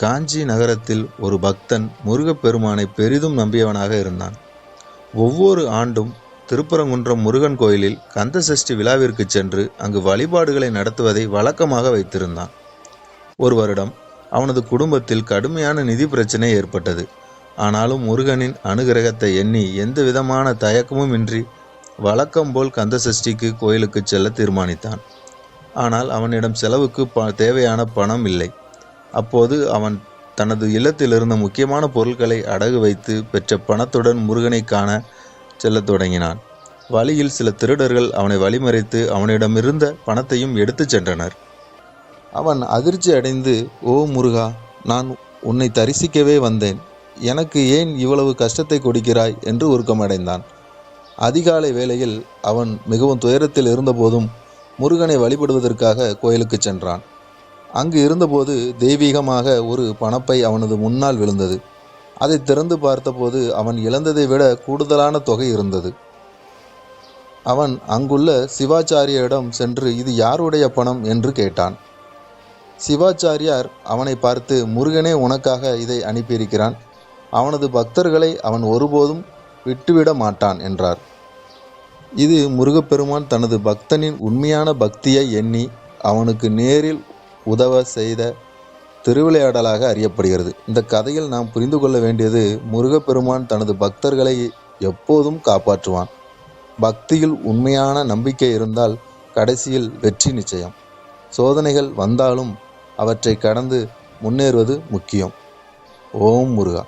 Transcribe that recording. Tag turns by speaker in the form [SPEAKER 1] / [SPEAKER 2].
[SPEAKER 1] காஞ்சி நகரத்தில் ஒரு பக்தன் முருகப்பெருமானை பெரிதும் நம்பியவனாக இருந்தான். ஒவ்வொரு ஆண்டும் திருப்பரங்குன்றம் முருகன் கோயிலில் கந்தசஷ்டி விழாவிற்கு சென்று அங்கு வழிபாடுகளை நடத்துவதை வழக்கமாக வைத்திருந்தான். ஒரு வருடம் அவனது குடும்பத்தில் கடுமையான நிதி பிரச்சனை ஏற்பட்டது. ஆனாலும் முருகனின் அனுகிரகத்தை எண்ணி எந்த விதமான தயக்கமும் இன்றி வழக்கம் போல் கந்த கந்தசஷ்டிக்கு கோயிலுக்கு செல்ல தீர்மானித்தான். ஆனால் அவனிடம் செலவுக்கு ப தேவையான பணம் இல்லை. அப்போது அவன் தனது இல்லத்தில் இருந்த முக்கியமான பொருட்களை அடகு வைத்து பெற்ற பணத்துடன் முருகனை காண செல்லத் தொடங்கினான். வழியில் சில திருடர்கள் அவனை வழிமறைத்து அவனிடமிருந்த பணத்தையும் எடுத்துச் சென்றனர். அவன் அதிர்ச்சி அடைந்து ஓ முருகா நான் உன்னை தரிசிக்கவே வந்தேன். எனக்கு ஏன் இவ்வளவு கஷ்டத்தை கொடுக்கிறாய்? என்று உருக்கமடைந்தான். அதிகாலை வேளையில் அவன் மிகவும் துயரத்தில் இருந்தபோதும் முருகனை வழிபடுவதற்காக கோயிலுக்கு சென்றான். அங்கு இருந்தபோது தெய்வீகமாக ஒரு பணப்பை அவனது முன்னால் விழுந்தது. அதை திறந்து பார்த்தபோது அவன் இழந்ததை விட கூடுதலான தொகை இருந்தது. அவன் அங்குள்ள சிவாச்சாரியரிடம் சென்று இது யாருடைய பணம்? என்று கேட்டான். சிவாச்சாரியார் அவனை பார்த்து முருகனே உனக்காக இதை அனுப்பியிருக்கிறான். அவனது பக்தர்களை அவன் ஒருபோதும் விட்டுவிட மாட்டான் என்றார். இது முருகப்பெருமான் தனது பக்தனின் உண்மையான பக்தியை எண்ணி அவனுக்கு நேரில் உதவ செய்த திருவிளையாடலாக அறியப்படுகிறது. இந்த கதையில் நாம் புரிந்து கொள்ள வேண்டியது முருகப்பெருமான் தனது பக்தர்களை எப்போதும் காப்பாற்றுவான். பக்தியில் உண்மையான நம்பிக்கை இருந்தால் கடைசியில் வெற்றி நிச்சயம். சோதனைகள் வந்தாலும் அவற்றை கடந்து முன்னேறுவது முக்கியம். ஓம் முருகா.